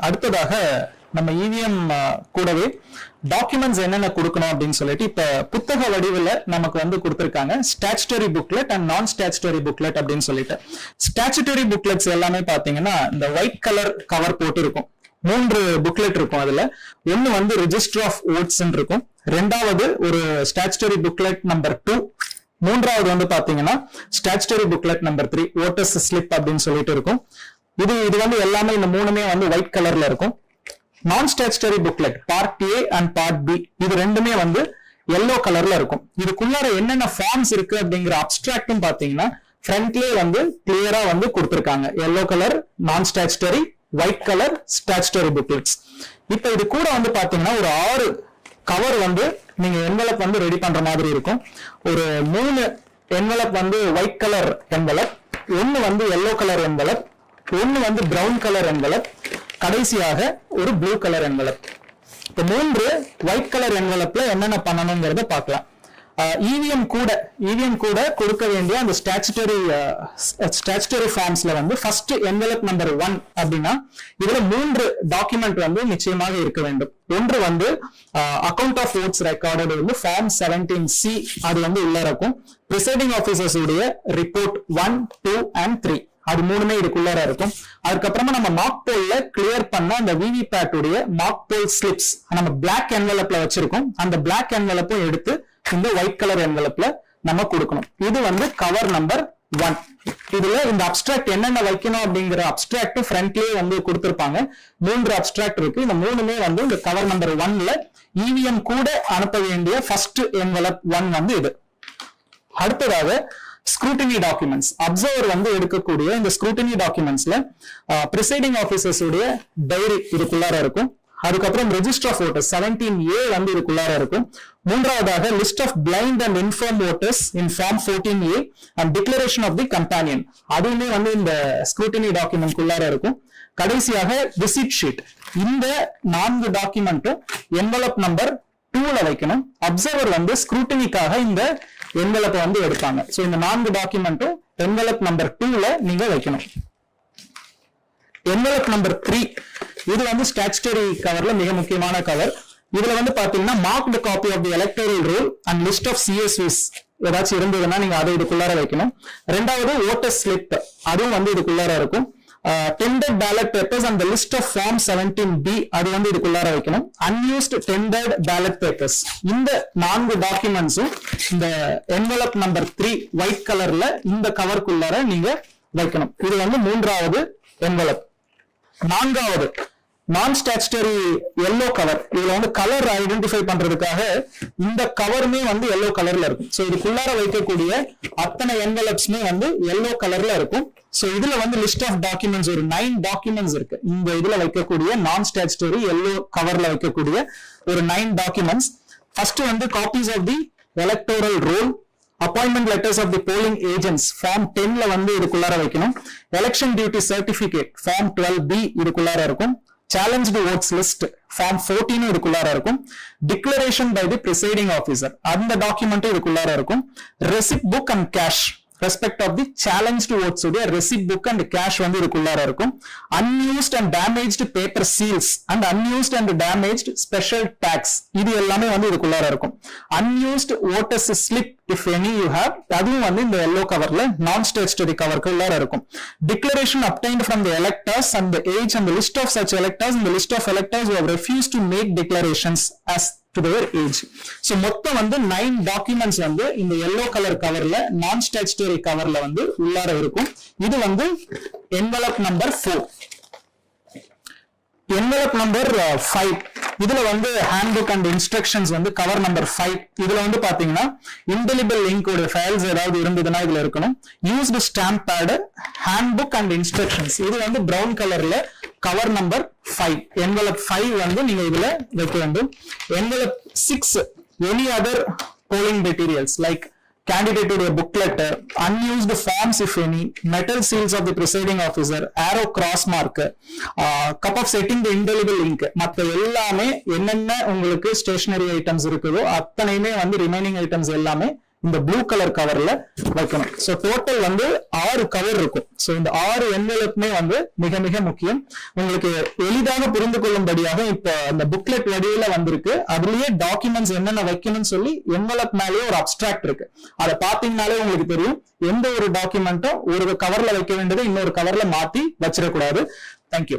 அடுத்ததாக நம்ம இவிஎம் கூடவே டாக்குமெண்ட்ஸ் என்னென்ன கொடுக்கணும் அப்படின்னு சொல்லிட்டு இப்ப புத்தக வடிவில் நமக்கு வந்து கொடுத்துருக்காங்க. Statutory booklet and non statutory booklet அப்படின்னு சொல்லிட்டு. ஸ்டாச்சுட்டரி புக்லெட்ஸ் எல்லாமே பாத்தீங்கன்னா இந்த ஒயிட் கலர் கவர் போட்டு இருக்கும். மூன்று புக்லெட் இருக்கும் அதுல. ஒன்னு வந்து ரிஜிஸ்டர் ஆஃப் ஓட்ஸ் இருக்கும். ரெண்டாவது ஒரு ஸ்டாச்சுட்டரி புக்லெட் நம்பர் டூ மூன்றாவது வந்து பாத்தீங்கன்னா statutory booklet number three voters slip அப்படின்னு சொல்லிட்டு இருக்கும். இது இது வந்து எல்லாமே இந்த மூணுமே வந்து ஒயிட் கலர்ல இருக்கும். நான் statutory booklet part A and part B இது ரெண்டுமே வந்து எல்லோ கலர்ல இருக்கும். இதுக்குள்ளார என்னென்ன ஃபார்ம்ஸ் இருக்கு அப்படிங்கிற அப்டிராக்டும் பாத்தீங்கன்னா ஃப்ரண்ட்லயே வந்து கிளியரா வந்து கொடுத்துருக்காங்க. எல்லோ கலர் நான் statutory white colour statutory booklets இப்போ இது கூட வந்து பாத்தீங்கன்னா ஒரு ஆறு கவர் வந்து நீங்க என்வலப் வந்து ரெடி பண்ற மாதிரி இருக்கும். ஒரு மூணு என்வலப் வந்து ஒயிட் கலர் என்வலப் ஒன்னு வந்து எல்லோ கலர் என்வலப் ஒன்னு வந்து ப்ரௌன் கலர் என்வலப் கடைசியாக ஒரு ப்ளூ கலர் என்வலப் இப்போ மூன்று ஒயிட் கலர் என்வலப்ல என்னென்ன பண்ணணுங்கிறத பார்க்கலாம். இவிஎம் கூட இவிஎம் கூட கொடுக்க வேண்டிய அந்த ஸ்டாச்சுட்டரி ஸ்டாச்சுட்டரி ஃபார்ம்ஸ்ல வந்து ஃபர்ஸ்ட் என்வலப் நம்பர் ஒன் அப்படின்னா இதுல மூன்று டாக்குமெண்ட் வந்து நிச்சயமாக இருக்க வேண்டும். ஒன்று வந்து அக்கௌண்ட் ஆஃப் ஓட்ஸ் ரெக்கார்டட் வந்து ஃபார்ம் செவன்டீன் சி அது வந்து உள்ள இருக்கும். ப்ரிசைடிங் ஆஃபீஸர்ஸ் உடைய report one two and three அது மூணுமே இதுக்குள்ளார இருக்கும். அதுக்கப்புறமா நம்ம மார்க் போல்ல கிளியர் பண்ண அந்த விவி பேட்டுடைய உடைய மார்க் போல் ஸ்லிப்ஸ் நம்ம பிளாக் என்வெலப்ல வச்சிருக்கோம். அந்த பிளாக் என்வெலப்பும் எடுத்து இந்த ஒயிட் கலர் என்வெலப்ல நம்ம கொடுக்கணும். இது வந்து கவர் நம்பர் ஒன் இதுல இந்த அப்டிராக்ட் என்னென்ன வைக்கணும் அப்படிங்கிற அப்டிராக்ட் ஃப்ரண்ட்லயே வந்து கொடுத்திருப்பாங்க. மூன்று அப்டிராக்ட் இருக்கு. இந்த மூணுமே வந்து இந்த கவர் நம்பர் ஒன்ல இவிஎம் கூட அனுப்ப வேண்டிய ஃபர்ஸ்ட் என்வெலப் ஒன் வந்து இது. அடுத்ததாக ஸ்க்ரூட்டினி டாக்குமெண்ட்ஸ் அப்சர்வர் வந்து எடுக்கக்கூடிய இந்த ஸ்க்ரூட்டினி டாக்குமெண்ட்ஸ்ல ப்ரிசைடிங் ஆஃபீஸர்ஸுடைய உடைய டைரி இதுக்குள்ளார இருக்கும். அதுக்கப்புறம் register of voters seventeen A வந்து இதுக்குள்ளார இருக்கும். மூன்றாவதாக list of blind and infirm voters in form fourteen A and declaration of the companion அதுவுமே வந்து இந்த ஸ்க்ரூட்டினி டாக்குமெண்ட் குள்ளார இருக்கும். கடைசியாக விசிட் ஷீட் இந்த நான்கு டாக்குமெண்ட்டும் என்வலப் நம்பர் டூல வைக்கணும். அப்சர்வர் வந்து ஸ்க்ரூட்டினிக்காக இந்த என்வலப்பை வந்து எடுப்பாங்க. ஸோ இந்த நான்கு டாக்குமெண்ட்டும் என்வலப் நம்பர் டூல நீங்க வைக்கணும். என்வலப் நம்பர் த்ரீ இது வந்து ஸ்டாச்சுட்டரி கவர்ல மிக முக்கியமான கவர் இதுல வந்து பாத்தீங்கன்னா marked copy of the electoral roll and list of CSVs ஏதாச்சும் இருந்ததுன்னா நீங்க அதை இதுக்குள்ளார வைக்கணும். ரெண்டாவது ஓட்டர் ஸ்லிப் அதுவும் வந்து இதுக்குள்ளார இருக்கும். டெண்டர் பேலட் பேப்பர்ஸ் அந்த list of form seventeen B அது வந்து இதுக்குள்ளார வைக்கணும். அன்யூஸ்ட் டெண்டர்ட் பேலட் பேப்பர்ஸ் இந்த நான்கு டாக்குமெண்ட்ஸும் இந்த என்வலப் நம்பர் த்ரீ ஒயிட் கலர்ல இந்த கவருக்குள்ளார நீங்க வைக்கணும். இது வந்து மூன்றாவது என்வலப் நான்காவது நான் ஸ்டாச்சுட்டரி எல்லோ கவர் இதுல வந்து கலர் ஐடென்டிஃபை பண்றதுக்காக இந்த கவருமே வந்து எல்லோ கலர்ல இருக்கும். ஸோ இதுக்குள்ளார வைக்கக்கூடிய அத்தனை என்வலப்ஸ்மே வந்து எல்லோ கலர்ல இருக்கும். ஸோ இதுல வந்து லிஸ்ட் ஆஃப் டாக்குமெண்ட்ஸ் ஒரு நைன் டாக்குமெண்ட்ஸ் இருக்கு. இந்த இதுல வைக்கக்கூடிய நான் ஸ்டாச்சுட்டரி எல்லோ கவர்ல வைக்கக்கூடிய ஒரு நைன் டாக்குமெண்ட்ஸ் ஃபர்ஸ்ட் வந்து copies of the electoral roll appointment letters of the polling agents form டென்ல வந்து இதுக்குள்ளார வைக்கணும். Election duty certificate form twelve B இதுக்குள்ளார இருக்கும். சேலஞ்சு ஓட்ஸ் லிஸ்ட் ஃபார்ம் ஃபோர்டீனும் இதுக்குள்ளார இருக்கும். Declaration by the presiding officer அந்த டாக்குமெண்ட்டும் இதுக்குள்ளார இருக்கும். Receipt book and cash respect of the challenge votes உடைய ரெசிப்ட் புக் அண்ட் கேஷ் வந்து இதுக்குள்ளார இருக்கும். Unused and damaged paper seals and unused and damaged special tags இது எல்லாமே வந்து இதுக்குள்ளார இருக்கும். Unused voters slip if any you have அதுவும் வந்து இந்த எல்லோ கவர்ல நான் ஸ்டேச்சுரி கவருக்கு உள்ளார இருக்கும். Declaration obtained from the electors and age and list of such electors இந்த list of electors refuse to make declarations as refused to make declarations மொத்தம் வந்து நைன் டாக்குமெண்ட்ஸ் வந்து இந்த எல்லோ கலர் கவர்ல நான் ஸ்டாச்சுரி கவர்ல வந்து உள்ளார இருக்கும். இது வந்து envelope number four envelope number five இதுல வந்து ஹேண்ட் புக் அண்ட் இன்ஸ்ட்ரக்ஷன்ஸ் வந்து கவர் நம்பர் ஃபைவ் இதுல வந்து பாத்தீங்கன்னா இன்டெலிபிள் லிங்கோட ஃபைல்ஸ் ஏதாவது இருந்ததுன்னா இதுல இருக்கணும். Used stamp pad hand book and instructions இது வந்து ப்ரௌன் கலர்ல cover number five envelope five வந்து நீங்க இதுல வைக்க வேண்டும். Envelope six any other polling materials like candidate உடைய booklet, unused forms if any, metal seals of the presiding officer, arrow cross mark, uh, cup of setting the indelible ink, மத்த எல்லாமே என்னென்ன உங்களுக்கு ஸ்டேஷனரி ஐட்டம்ஸ் இருக்குதோ அத்தனையுமே வந்து remaining items எல்லாமே இந்த ப்ளூ கலர் கவர்ல வைக்கணும். ஸோ டோட்டல் வந்து ஆறு கவர் இருக்கும். ஸோ இந்த ஆறு என்வெலப்புமே வந்து மிக மிக முக்கியம். உங்களுக்கு எளிதாக புரிந்து கொள்ளும்படியாக இப்போ அந்த புக்லெட் வடிவில வந்திருக்கு. அதுலயே டாக்குமெண்ட்ஸ் என்னென்ன வைக்கணும்னு சொல்லி என்வெலப் மேலேயே ஒரு அப்டிராக்ட் இருக்கு. அதை பார்த்தீங்கனாலே உங்களுக்கு தெரியும். எந்த ஒரு டாக்குமெண்ட்டும் ஒரு கவர்ல வைக்க வேண்டியதை இன்னொரு கவர்ல மாத்தி வச்சிடக்கூடாது. தேங்க்யூ